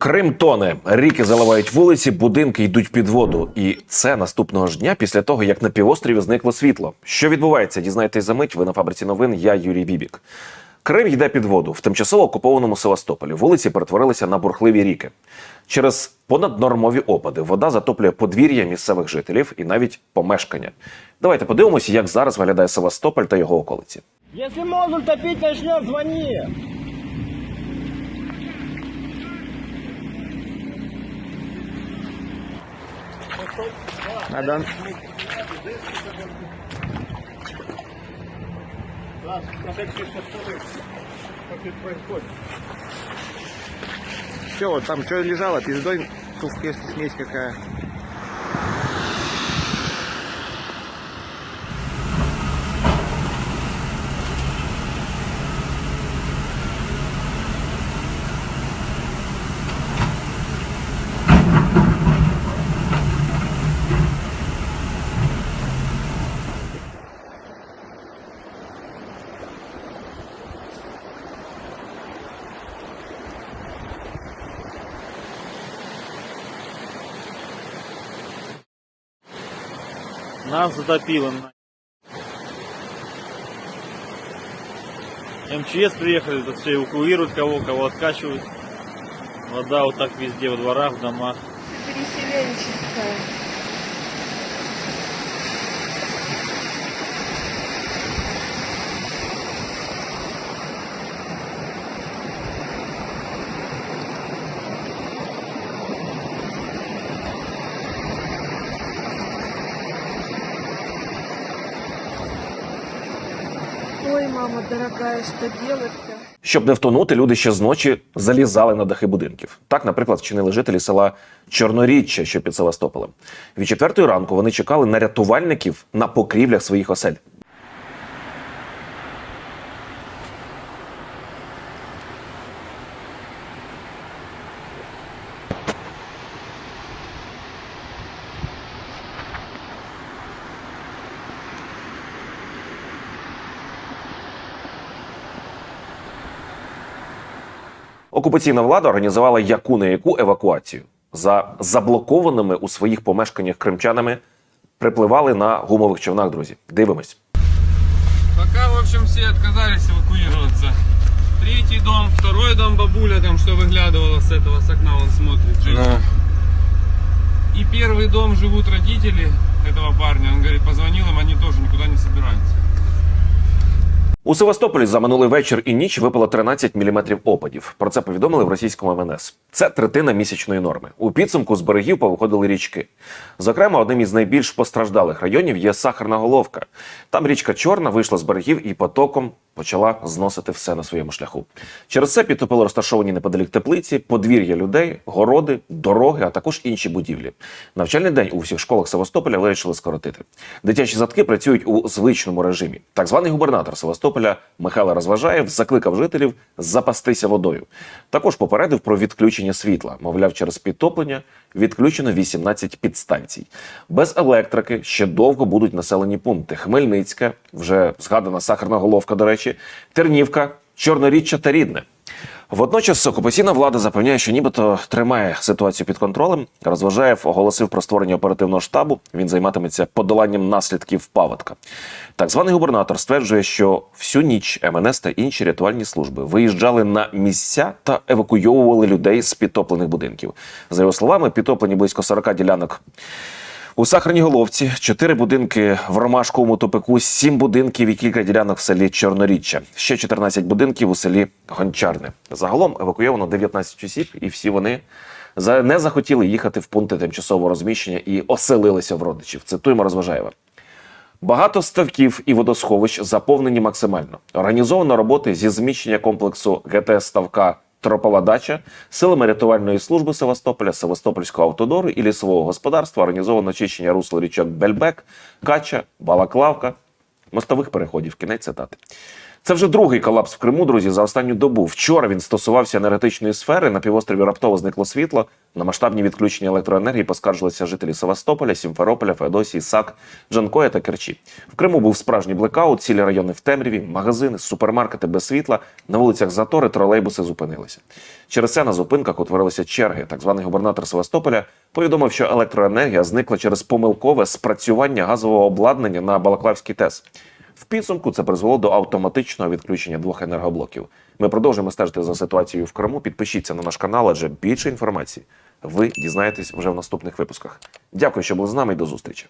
Крим тоне, ріки заливають вулиці, будинки йдуть під воду. І це наступного ж дня після того, як на півострові зникло світло. Що відбувається? Дізнайтесь за мить. Ви на фабриці новин. Я Юрій Бібік. Крим йде під воду. В тимчасово окупованому Севастополі вулиці перетворилися на бурхливі ріки. Через понаднормові опади вода затоплює подвір'я місцевих жителів і навіть помешкання. Давайте подивимося, як зараз виглядає Севастополь та його околиці. Надан. Да, протекцию составы, как это происходит. Все, там что лежало, пиздой, сухая смесь какая. Нас затопило. МЧС приехали, тут все эвакуируют кого, кого откачивают. Вода вот так везде, во дворах, в домах. переселенческая. Ой, мама дорогая, що делать-то? Щоб не втонути, люди ще зночі залізали на дахи будинків. Так, наприклад, вчинили жителі села Чорноріччя, що під Севастополем. Від четвертої ранку вони чекали на рятувальників на покрівлях своїх осель. Окупаційна влада організувала яку не яку евакуацію. За заблокованими у своїх помешканнях кримчанами припливали на гумових човнах. Друзі, дивимось. Пока, в общем, все отказались эвакуироваться. Третий дом, второй дом бабуля там, что выглядывала с этого, с окна, он смотрит. живет. И первый дом живут родители этого парня. Он говорит, позвонил им, они тоже никуда не собираются. У Севастополі за минулий вечір і ніч випало 13 мм опадів. Про це повідомили в російському МНС. Це третина місячної норми. У підсумку з берегів повиходили річки. Зокрема, одним із найбільш постраждалих районів є Сахарна Головка. Там річка Чорна вийшла з берегів і потоком почала зносити все на своєму шляху. Через це підтопило розташовані неподалік теплиці, подвір'я людей, городи, дороги, а також інші будівлі. Навчальний день у всіх школах Севастополя вирішили скоротити. Дитячі садки працюють у звичному режимі. Так званий губернатор Севастополя Михайло Розважаєв закликав жителів запастися водою. Також попередив про відключення світла. Мовляв, через підтоплення відключено 18 підстанцій. Без електрики ще довго будуть населені пункти: Хмельницька, вже згадана Сахарна Головка, до речі, Тернівка, Чорноріччя та Рідне. Водночас окупаційна влада запевняє, що нібито тримає ситуацію під контролем. Розважаєв оголосив про створення оперативного штабу. Він займатиметься подоланням наслідків паводка. Так званий губернатор стверджує, що всю ніч МНС та інші рятувальні служби виїжджали на місця та евакуйовували людей з підтоплених будинків. За його словами, підтоплені близько 40 ділянок у Сахарній Головці чотири будинки в Ромашковому топику, сім будинків і кілька ділянок в селі Чорноріччя. Ще 14 будинків у селі Гончарне. Загалом евакуйовано 19 осіб, і всі вони не захотіли їхати в пункти тимчасового розміщення і оселилися в родичів. Цитуємо Розважаєва. Багато ставків і водосховищ заповнені максимально. Організовано роботи зі зміщення комплексу ГТС ставка Тропова дача силами рятувальної служби Севастополя, Севастопольського автодору і лісового господарства організовано чищення русла річок Бельбек, Кача, Балаклавка, мостових переходів. Кінець цитати. Це вже другий колапс в Криму, друзі, за останню добу. Вчора він стосувався енергетичної сфери. На півострові раптово зникло світло. На масштабні відключення електроенергії поскаржилися жителі Севастополя, Сімферополя, Феодосії, Сак, Джанкоя та Керчі. В Криму був справжній блекаут, цілі райони в темряві, магазини, супермаркети без світла. На вулицях затори тролейбуси зупинилися. Через це на зупинках утворилися черги. Так званий губернатор Севастополя повідомив, що електроенергія зникла через помилкове спрацювання газового обладнання на Балаклавській ТЕС. В підсумку це призвело до автоматичного відключення двох енергоблоків. Ми продовжуємо стежити за ситуацією в Криму. Підпишіться на наш канал, адже більше інформації ви дізнаєтесь вже в наступних випусках. Дякую, що були з нами і до зустрічі.